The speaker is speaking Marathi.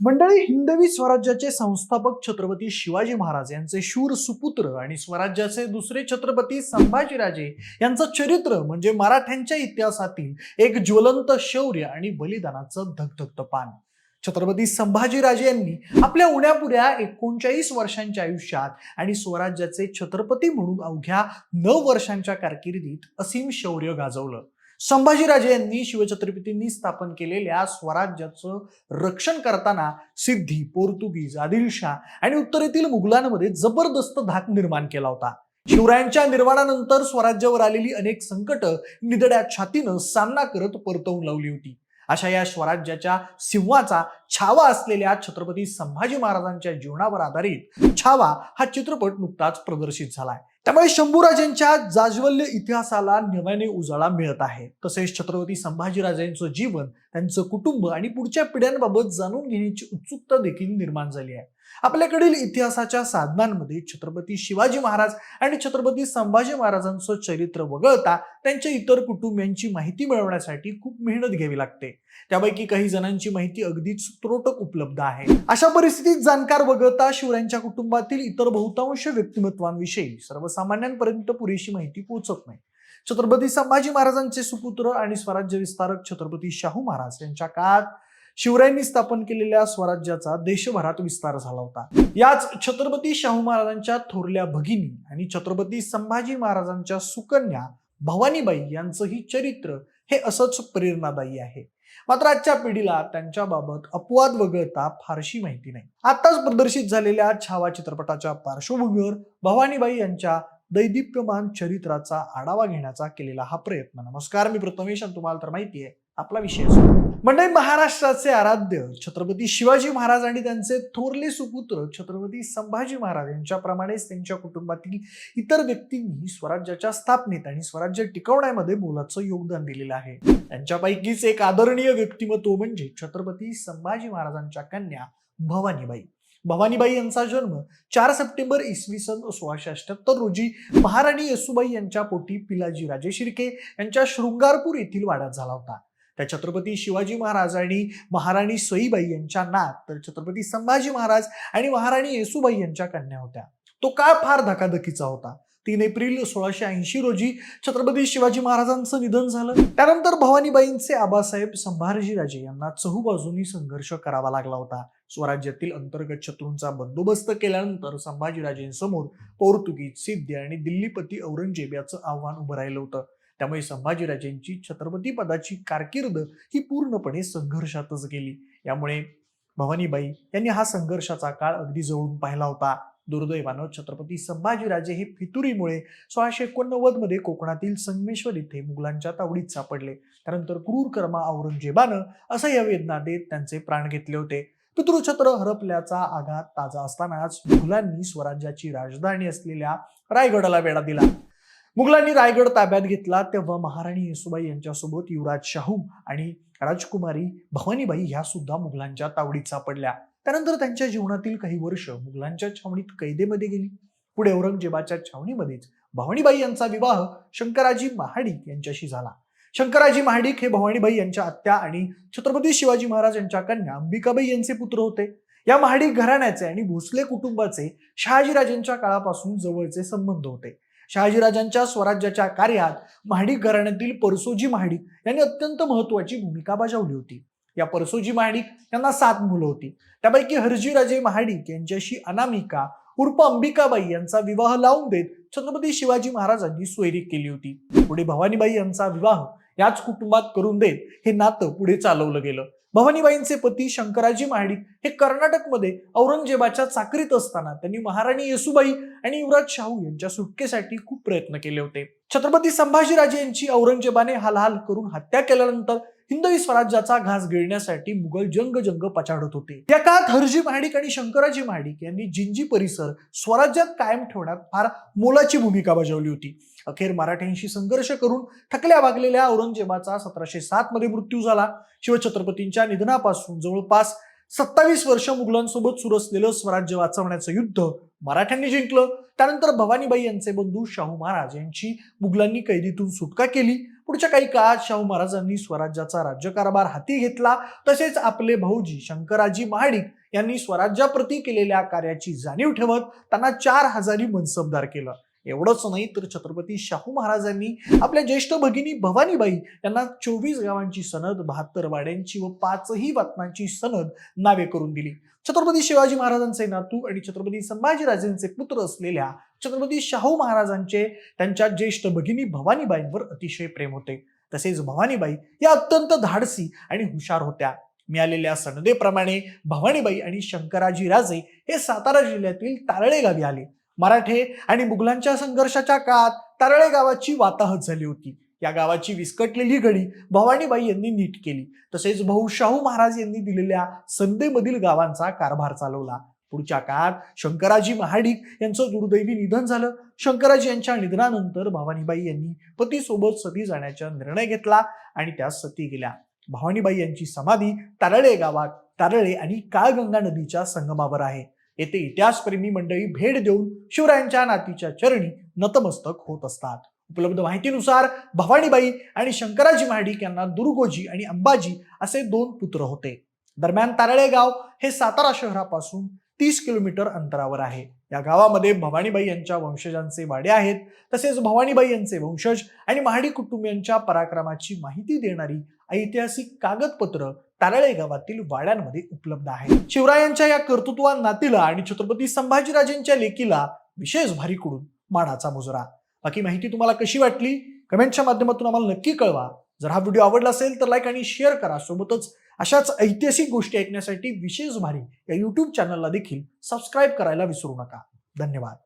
मंडळी हिंदवी स्वराज्याचे संस्थापक छत्रपती शिवाजी महाराज यांचे शूर सुपुत्र आणि स्वराज्याचे दुसरे छत्रपती संभाजीराजे यांचं चरित्र म्हणजे मराठ्यांच्या इतिहासातील एक ज्वलंत शौर्य आणि बलिदानाचं धगधगत पान छत्रपती संभाजीराजे यांनी आपल्या उण्यापुऱ्या एकोणचाळीस वर्षांच्या आयुष्यात आणि स्वराज्याचे छत्रपती म्हणून अवघ्या नऊ वर्षांच्या कारकिर्दीत असीम शौर्य गाजवलं. संभाजीराजे यांनी शिवछत्रपतींनी स्थापन केलेल्या स्वराज्याचं रक्षण करताना सिद्धी पोर्तुगीज आदिलशाह आणि उत्तरेतील मुघलांमध्ये जबरदस्त धाक निर्माण केला होता. शिवरायांच्या निर्माणानंतर स्वराज्यावर आलेली अनेक संकट निदड्या छातीनं सामना करत परतवून लावली होती. अशा या स्वराज्याच्या सिंहाचा छावा असलेल्या छत्रपती संभाजी महाराजांच्या जीवनावर आधारित छावा हा चित्रपट नुकताच प्रदर्शित झालाय. त्यामुळे शंभूराजांच्या जाज्वल्य इतिहासाला नव्याने उजाळा मिळत आहे. तसेच छत्रपती संभाजीराजांचं जीवन त्यांचं कुटुंब आणि पुढच्या पिढ्यांबाबत जाणून घेण्याची उत्सुकता देखील निर्माण झाली आहे. आपल्याकडील इतिहासाच्या साधनांमध्ये छत्रपती शिवाजी महाराज आणि छत्रपती संभाजी महाराजांचं चरित्र वगळता त्यांच्या इतर कुटुंबियांची माहिती मिळवण्यासाठी खूप मेहनत घ्यावी लागते. त्यापैकी काही जणांची माहिती अगदीच त्रोटक उपलब्ध आहे. अशा परिस्थितीत जाणकार वगळता शिवरायांच्या कुटुंबातील इतर बहुतांश व्यक्तिमत्वांविषयी सर्वसामान्यांपर्यंत पुरेशी माहिती पोहोचत नाही. छत्रपती संभाजी महाराजांचे सुपुत्र आणि स्वराज्य विस्तारक छत्रपती शाहू महाराज यांच्या काळात शिवरायांनी स्थापन केलेल्या स्वराज्याचा देशभरात विस्तार झाला होता. याच छत्रपती शाहू महाराजांच्या थोरल्या भगिनी आणि छत्रपती संभाजी महाराजांच्या सुकन्या भवानीबाई यांचंही चरित्र हे असंच प्रेरणादायी आहे. मात्र आजच्या पिढीला त्यांच्याबाबत अपवाद वगळता फारशी माहिती नाही. आताच प्रदर्शित झालेल्या छावा चित्रपटाच्या पार्श्वभूमीवर भवानीबाई यांच्या दैदिप्यमान चरित्राचा आढावा घेण्याचा केलेला हा प्रयत्न. नमस्कार मी प्रथमेश आणि तुम्हाला तर माहिती आहे आपला विषय मंडळी महाराष्ट्राचे आराध्य छत्रपती शिवाजी महाराज आणि त्यांचे थोरले सुपुत्र छत्रपती संभाजी महाराज यांच्याप्रमाणेच त्यांच्या कुटुंबातील इतर व्यक्तींनी स्वराज्याच्या स्थापनेत आणि स्वराज्य टिकवण्यामध्ये मोलाचं योगदान दिलेलं आहे. त्यांच्यापैकीच एक आदरणीय व्यक्तिमत्व म्हणजे छत्रपती संभाजी महाराजांच्या कन्या भवानीबाई. भवानीबाई यांचा जन्म चार सप्टेंबर इसवी सन सोळाशे अठ्याहत्तर रोजी महाराणी येसुबाई यांच्या पोटी पिलाजी राजे शिर्के यांच्या शृंगारपूर येथील वाड्यात झाला होता. त्या छत्रपती शिवाजी महाराज आणि महाराणी सईबाई यांच्या नात तर छत्रपती संभाजी महाराज आणि महाराणी येसुबाई यांच्या कन्या होत्या. तो काळ फार धकाधकीचा होता. तीन एप्रिल सोळाशे ऐंशी रोजी छत्रपती शिवाजी महाराजांचं निधन झालं. त्यानंतर भवानीबाईंचे आबासाहेब संभाजीराजे यांना चहूबाजूनी संघर्ष करावा लागला होता. स्वराज्यातील अंतर्गत शत्रूंचा बंदोबस्त केल्यानंतर संभाजीराजेंसमोर पोर्तुगीज सिद्धी आणि दिल्लीपती औरंगजेब याचं आव्हान उभं राहिलं होतं. त्यामुळे संभाजीराजेंची छत्रपती पदाची कारकीर्द ही पूर्णपणे संघर्षातच गेली. यामुळे भवानीबाई यांनी हा संघर्षाचा काळ अगदी जवळून पाहिला होता. दुर्दैवानं छत्रपती संभाजीराजे हे फितुरीमुळे सोळाशे एकोणनव्वदमध्ये कोकणातील संगमेश्वर इथे मुघलांच्या तावडीत सापडले. त्यानंतर क्रूर कर्मा औरंगजेबानं असं या वेदना देत त्यांचे प्राण घेतले होते. पितृछत्र हरपल्याचा आघात ताजा असतानाच मुघलांनी स्वराज्याची राजधानी असलेल्या रायगडाला वेढा दिला. मुघलांनी रायगड ताब्यात घेतला तेव्हा महाराणी येसुबाई यांच्यासोबत युवराज शाहू आणि राजकुमारी भवानीबाई ह्या सुद्धा मुघलांच्या तावडीत सापडल्या. त्यानंतर त्यांच्या जीवनातील काही वर्ष मुघलांच्या छावणीत कैदेमध्ये गेली. पुढे औरंगजेबाच्या छावणीमध्येच भवानीबाई यांचा विवाह शंकराजी महाडिक यांच्याशी झाला. शंकराजी महाडिक हे भवानीबाई यांच्या आत्या आणि छत्रपती शिवाजी महाराज यांच्या कन्या अंबिकाबाई यांचे पुत्र होते. या महाडिक घराण्याचे आणि भोसले कुटुंबाचे शहाजीराजांच्या काळापासून जवळचे संबंध होते. शहाजीराजांच्या स्वराज्याच्या कार्यात महाडिक घराण्यातील परसोजी महाडिक यांनी अत्यंत महत्वाची भूमिका बजावली होती. या परसोजी महाडिक यांना सात मुलं होती. त्यापैकी हरजीराजे महाडिक यांच्याशी अनामिका उर्फ अंबिकाबाई यांचा विवाह लावून देत छत्रपती शिवाजी महाराजांनी सोयरी केली होती. पुढे भवानीबाई यांचा विवाह याच कुटुंबात करून देत हे नातं पुढे चालवलं गेलं. भवानीबाईंचे पती शंकराजी महाडिक हे कर्नाटकमध्ये औरंगजेबाच्या चाकरीत असताना त्यांनी महाराणी येसुबाई आणि युवराज शाहू यांच्या सुटकेसाठी खूप प्रयत्न केले होते. छत्रपती संभाजीराजे यांची औरंगजेबाने हालहाल करून हत्या केल्यानंतर हिंदवी स्वराज्याचा घास गिळण्यासाठी मुघल जंग जंग पछाडत होते. या काळात हरजी महाडिक आणि शंकराजी महाडिक यांनी जिंजी परिसर स्वराज्यात कायम ठेवण्यात फार मोलाची भूमिका बजावली होती. अखेर मराठ्यांशी संघर्ष करून थकल्या भागलेल्या औरंगजेबाचा सतराशे सात मध्ये मृत्यू झाला. शिवछत्रपतींच्या निधनापासून जवळपास सत्तावीस वर्ष मुघलांसोबत सुरू असलेलं स्वराज्य वाचवण्याचं युद्ध मराठ्यांनी जिंकलं. त्यानंतर भवानीबाई यांचे बंधू शाहू महाराज यांची मुघलांनी कैदीतून सुटका केली. पुढच्या काही काळात शाहू महाराजांनी स्वराज्याचा राज्यकारभार हाती घेतला. तसेच आपले भाऊजी शंकराजी महाडिक यांनी स्वराज्याप्रती केलेल्या कार्याची जाणीव ठेवत त्यांना चार हजारी मनसबदार केलं. एवढंच नाही तर छत्रपती शाहू महाराजांनी आपल्या ज्येष्ठ भगिनी भवानीबाई यांना चोवीस गावांची सनद बहात्तर वाड्यांची व पाचही वतनांची सनद नावे करून दिली. छत्रपती शिवाजी महाराजांचे नातू आणि छत्रपती संभाजीराजेंचे पुत्र असलेल्या छत्रपती शाहू महाराजांचे त्यांच्या ज्येष्ठ भगिनी भवानीबाईंवर अतिशय प्रेम होते. तसेच भवानीबाई या अत्यंत धाडसी आणि हुशार होत्या. मिळालेल्या सनदेप्रमाणे भवानीबाई आणि शंकराजी राजे हे सातारा जिल्ह्यातील तारळे गावी आले. मराठे आणि मुघलांच्या संघर्षाच्या काळात तारळे गावाची वाताहत झाली होती. या गावाची विस्कटलेली घडी भवानीबाई यांनी नीट केली. तसेच भाऊ शाहू महाराज यांनी दिलेल्या संदेमधील गावांचा कारभार चालवला. पुढच्या काळात शंकराजी महाडिक यांचं दुर्दैवी निधन झालं. शंकराजी यांच्या निधनानंतर भवानीबाई यांनी पतीसोबत सती जाण्याचा निर्णय घेतला आणि त्या सती गेल्या. भवानीबाई यांची समाधी तारळे गावात तारळे आणि काळगंगा नदीच्या संगमावर आहे. येथे इतिहासप्रेमी मंडळी भेट देऊन शिवरायांच्या नातीच्या चरणी नतमस्तक होत असतात. उपलब्ध माहितीनुसार भवानीबाई आणि शंकराजी महाडिक यांना दुर्गोजी आणि अंबाजी असे दोन पुत्र होते. दरम्यान तारळे गाव हे सातारा शहरापासून तीस किलोमीटर अंतरावर आहे. या गावामध्ये भवानीबाई यांच्या वंशजांचे वाडे आहेत. तसेच भवानीबाई यांचे वंशज आणि महाडी कुटुंबियांच्या पराक्रमाची माहिती देणारी ऐतिहासिक कागदपत्र तारळे गावातील वाड्यांमध्ये उपलब्ध आहे. शिवरायांच्या या कर्तृत्वा नातीला आणि छत्रपती संभाजीराजेंच्या लेकीला विशेष भारीकडून मानाचा मुजरा. बाकी माहिती तुम्हाला कशी वाटली? कमेंटच्या माध्यमातून आम्हाला नक्की कळवा. जर हा व्हिडिओ आवडला असेल तर लाईक आणि शेअर करा. सोबतच अशाच ऐतिहासिक गोष्टी ऐकण्यासाठी विशेष भारी या युट्यूब चॅनलला देखील सबस्क्राईब करायला विसरू नका. धन्यवाद.